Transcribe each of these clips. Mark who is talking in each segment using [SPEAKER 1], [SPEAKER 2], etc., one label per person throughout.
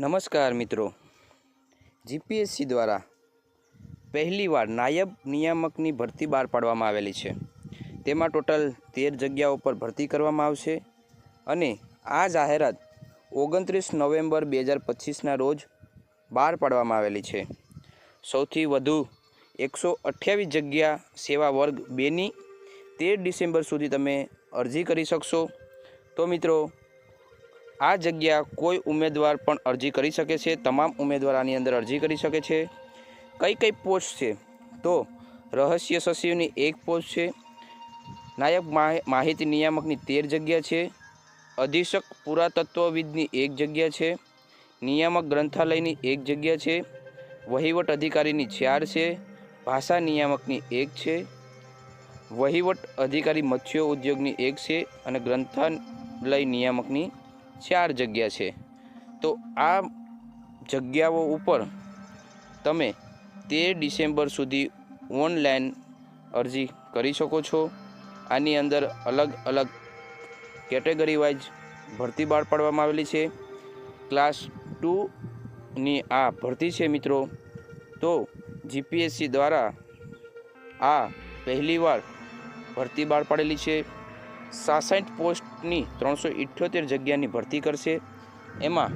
[SPEAKER 1] નમસ્કાર મિત્રો. જીપીએસસી દ્વારા પહેલીવાર નાયબ નિયામકની ભરતી બહાર પાડવામાં આવેલી છે. તેમાં ટોટલ તેર જગ્યાઓ પર ભરતી કરવામાં આવશે અને આ જાહેરાત ઓગણત્રીસ નવેમ્બર બે હજાર પચીસના રોજ બહાર પાડવામાં આવેલી છે. સૌથી વધુ એકસો અઠ્યાવીસ જગ્યા સેવા વર્ગ બેની તેર ડિસેમ્બર સુધી તમે અરજી કરી શકશો. તો મિત્રો આ જગ્યા કોઈ ઉમેદવાર પણ અરજી કરી શકે છે? તમામ ઉમેદવાર આની અંદર અરજી કરી શકે છે? કઈ કઈ પોસ્ટ છે? તો રહસ્ય સચિવની એક પોસ્ટ છે. માહ- માહિતી નિયામકની તેર જગ્યા છે. અધિક્ષક પુરાતત્વવિદની એક જગ્યા છે. નિયામક ગ્રંથાલયની એક જગ્યા છે. વહીવટ અધિકારીની ચાર છે. ભાષા નિયામકની એક છે. વહીવટ અધિકારી મત્સ્ય ઉદ્યોગની એક છે અને ગ્રંથાલય નિયામકની ચાર જગ્યા છે. તો આ જગ્યાઓ ઉપર તમે તેર ડિસેમ્બર સુધી ઓનલાઈન અરજી કરી શકો છો. આની અંદર અલગ અલગ કેટેગરી વાઇઝ ભરતી બહાર પાડવામાં આવેલી છે. ક્લાસ ટુની આ ભરતી છે મિત્રો. તો જીપીએસસી દ્વારા આ પહેલીવાર ભરતી બહાર પાડેલી છે. સાસઠ પોસ્ટની ત્રણસો ઇઠ્યોતેર જગ્યાની ભરતી કરશે. એમાં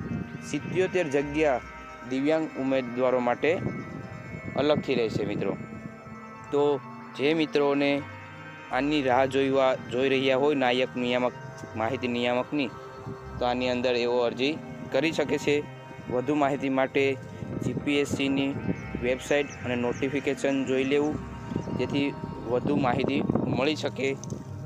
[SPEAKER 1] સિત્યોતેર જગ્યા દિવ્યાંગ ઉમેદવારો માટે અલગથી રહેશે મિત્રો. તો જે મિત્રોને આની રાહ જોઈવા જોઈ રહ્યા હોય નાયક નિયામક, માહિતી નિયામકની, તો આની અંદર એવો અરજી કરી શકે છે. વધુ માહિતી માટે જીપીએસસીની વેબસાઇટ અને નોટિફિકેશન જોઈ લેવું, જેથી વધુ માહિતી મળી શકે.